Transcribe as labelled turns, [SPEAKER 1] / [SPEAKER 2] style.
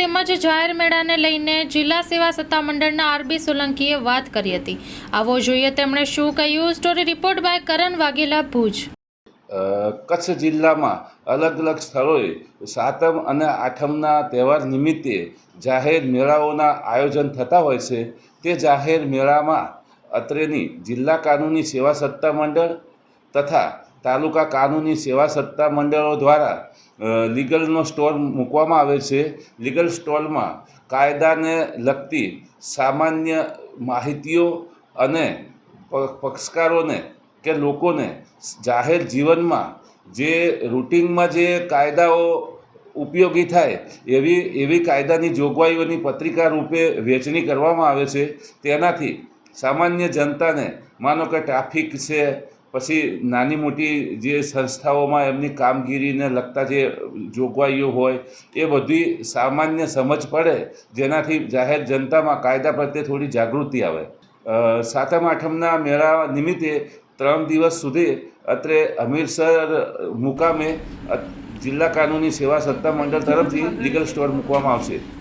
[SPEAKER 1] તેમજ જાહેર મેળાને લઈને જિલ્લા સેવા સત્તા મંડળના આરબી સોલંકીએ વાત કરી હતી. આવો જોઈએ તેમણે શું કહ્યું. Story report by Karan Vaghela, Bhuj.
[SPEAKER 2] Kutch જિલ્લામાં અલગ અલગ સ્થળોએ સાતમ અને આઠમના તહેવાર નિમિત્તે જાહેર મેળાઓના આયોજન થતા હોય છે. તે જાહેર મેળામાં અત્રેની જિલ્લા કાનૂની સેવા સત્તા મંડળ તથા તાલુકા કાનૂની સેવા સત્તા મંડળો દ્વારા લીગલનો સ્ટોર મૂકવામાં આવે છે. લીગલ સ્ટોરમાં કાયદાને લગતી સામાન્ય માહિતીઓ અને પક્ષકારોને કે લોકોને જાહેર જીવનમાં જે રૂટિનમાં જે કાયદાઓ ઉપયોગી થાય, એવી એવી કાયદાની જોગવાઈઓની પત્રિકા રૂપે વહેંચણી કરવામાં આવે છે. તેનાથી સામાન્ય જનતાને, માનો કે ટ્રાફિક છે પછી નાની મોટી જે સંસ્થાઓમાં એમની કામગીરીને લગતા જે જોગવાઈઓ હોય એ બધી સામાન્ય સમજ પડે જેનાથી જાહેર જનતામાં કાયદા પ્રત્યે થોડી જાગૃતિ આવે. સાતમ આઠમના મેળા નિમિત્તે ત્રણ દિવસ સુધી અત્રે હમીરસર મુકામે જિલ્લા કાનૂની સેવા સત્તા મંડળ તરફથી લીગલ સ્ટોર મૂકવામાં આવશે.